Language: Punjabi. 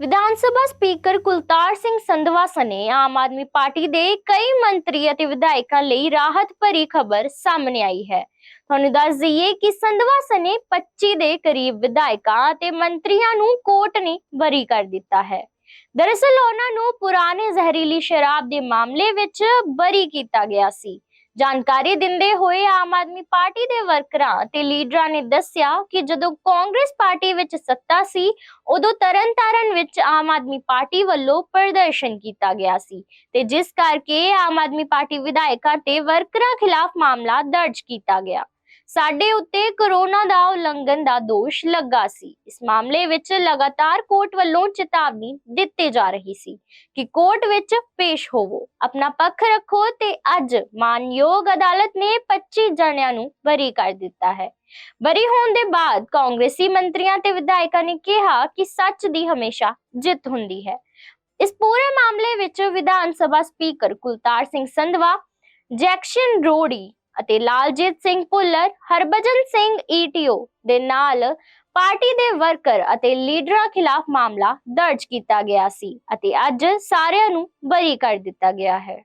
ਵਿਧਾਨ ਸਭਾ ਸਪੀਕਰ ਕੁਲਤਾਰ ਸਿੰਘ ਸੰਧਵਾ ਸਨੇ ਆਮ ਆਦਮੀ ਪਾਰਟੀ ਦੇ ਕਈ ਮੰਤਰੀ ਅਤੇ ਵਿਧਾਇਕਾਂ ਲਈ ਰਾਹਤ ਭਰੀ ਖਬਰ ਸਾਹਮਣੇ ਆਈ ਹੈ। ਤੁਹਾਨੂੰ ਦੱਸ ਦਈਏ ਕਿ ਸੰਧਵਾ ਸਨੇ 25 ਦੇ ਕਰੀਬ ਵਿਧਾਇਕਾਂ ਅਤੇ ਮੰਤਰੀਆਂ ਨੂੰ ਕੋਰਟ ਨੇ ਬਰੀ ਕਰ ਦਿੱਤਾ ਹੈ। ਦਰਅਸਲ ਉਹਨਾਂ ਨੂੰ ਪੁਰਾਣੇ ਜ਼ਹਿਰੀਲੀ ਸ਼ਰਾਬ ਦੇ ਮਾਮਲੇ ਵਿੱਚ ਬਰੀ ਕੀਤਾ ਗਿਆ ਸੀ। ਜਾਣਕਾਰੀ ਦਿੰਦੇ ਹੋਏ ਆਮ ਆਦਮੀ ਪਾਰਟੀ ਦੇ ਵਰਕਰਾਂ ਤੇ ਲੀਡਰਾਂ ਨੇ ਦੱਸਿਆ ਕਿ ਜਦੋਂ ਕਾਂਗਰਸ ਪਾਰਟੀ ਵਿੱਚ ਸੱਤਾ ਸੀ, ਉਦੋਂ ਤਰਨਤਾਰਨ ਵਿੱਚ ਆਮ ਆਦਮੀ ਪਾਰਟੀ ਵੱਲੋਂ ਪ੍ਰਦਰਸ਼ਨ ਕੀਤਾ ਗਿਆ ਸੀ ਤੇ ਜਿਸ ਕਰਕੇ ਆਮ ਆਦਮੀ ਪਾਰਟੀ ਵਿਧਾਇਕਾਂ ਤੇ ਵਰਕਰਾਂ ਖਿਲਾਫ ਮਾਮਲਾ ਦਰਜ ਕੀਤਾ ਗਿਆ। ਸਾਡੇ ਉੱਤੇ ਕਰੋਨਾ ਦਾ ਉਲੰਘਣ ਦਾ ਦੋਸ਼ ਲੱਗਾ ਸੀ। ਇਸ ਮਾਮਲੇ ਵਿੱਚ ਲਗਾਤਾਰ ਕੋਰਟ ਵੱਲੋਂ ਚੇਤਾਵਨੀ ਦਿੱਤੀ ਜਾ ਰਹੀ ਸੀ ਕਿ ਕੋਰਟ ਵਿੱਚ ਪੇਸ਼ ਹੋਵੋ। ਆਪਣਾ ਪੱਖ ਰੱਖੋ ਤੇ ਅੱਜ ਮਾਨਯੋਗ ਅਦਾਲਤ ਨੇ 25 ਜਣਿਆਂ ਨੂੰ ਬਰੀ ਕਰ ਦਿੱਤਾ ਹੈ। ਬਰੀ ਹੋਣ ਦੇ ਬਾਅਦ ਕਾਂਗਰਸੀ ਮੰਤਰੀਆਂ ਤੇ ਵਿਧਾਇਕਾਂ ਨੇ ਕਿਹਾ ਕਿ ਸੱਚ ਦੀ ਹਮੇਸ਼ਾ ਜਿੱਤ ਹੁੰਦੀ ਹੈ। ਇਸ ਪੂਰੇ ਮਾਮਲੇ ਵਿੱਚ ਵਿਧਾਨ ਸਭਾ ਸਪੀਕਰ ਕੁਲਤਾਰ ਸਿੰਘ ਸੰਧਵਾ, ਜੈਕਸ਼ਨ ਰੋੜੀ ਅਤੇ ਲਾਲਜੀਤ ਸਿੰਘ ਭੁੱਲਰ, ਹਰਭਜਨ ਸਿੰਘ ਈਟੀਓ ਦੇ ਨਾਲ ਪਾਰਟੀ ਦੇ ਵਰਕਰ ਅਤੇ ਲੀਡਰਾਂ ਖਿਲਾਫ ਮਾਮਲਾ ਦਰਜ ਕੀਤਾ ਗਿਆ ਸੀ ਅਤੇ ਅੱਜ ਸਾਰਿਆਂ ਨੂੰ ਬਰੀ ਕਰ ਦਿੱਤਾ ਗਿਆ ਹੈ।